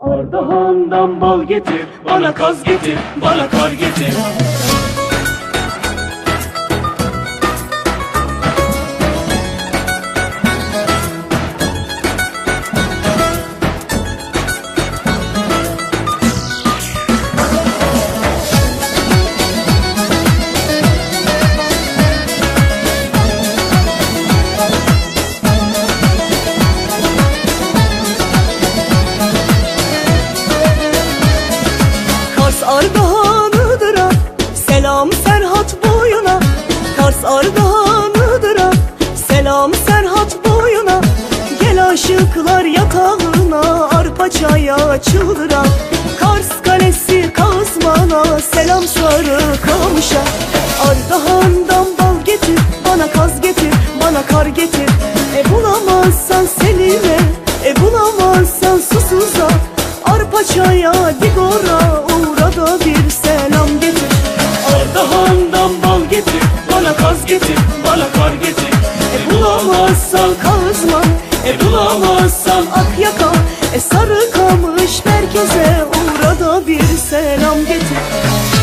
Ardahan'dan bal getir, bana kaz getir, bana kar getir. Aşıklar yatağına Arpa çaya çıldıra Kars Kalesi Kazman'a Selam sarı kamışa. Ardahan'dan bal getir Bana kaz getir Bana kar getir. E bulamazsan Selim'e E bulamazsan susuza Arpa çaya digora uğra da bir selam getir. Ardahan'dan bal getir, bana kaz getir, bana kar getir. E bulamazsan kazma E bulamazsan sarı kamış merkeze uğra da bir selam getir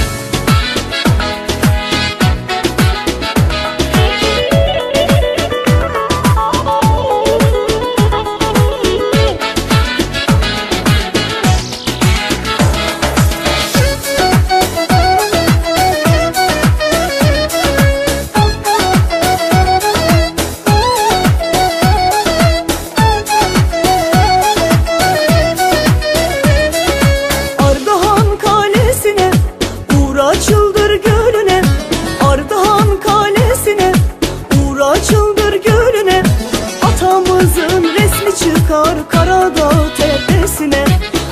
çıkar Karadağ tepesine.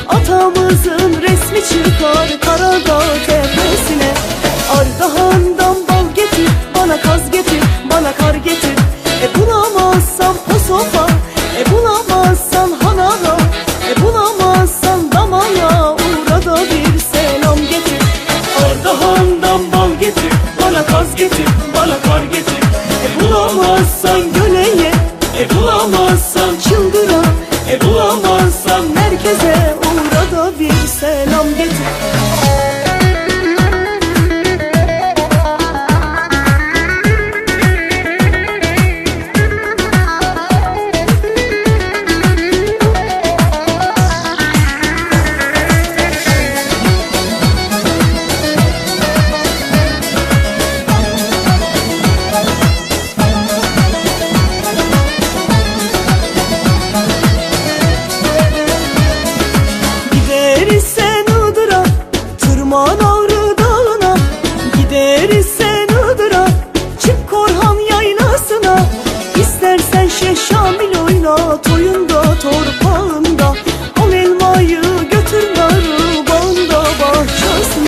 Atamızın resmi çıkar Karadağ tepesine. Ardahan'dan bal getir Bana kaz getir, bana kar getir. E bulamazsam posofa E bulamazsan hanana. E bulamazsan damana Uğra da bir selam getir. Ardahan'dan bal getir Bana kaz getir, bana kar getir Uğrarsan merkeze uğra da bir selam getir.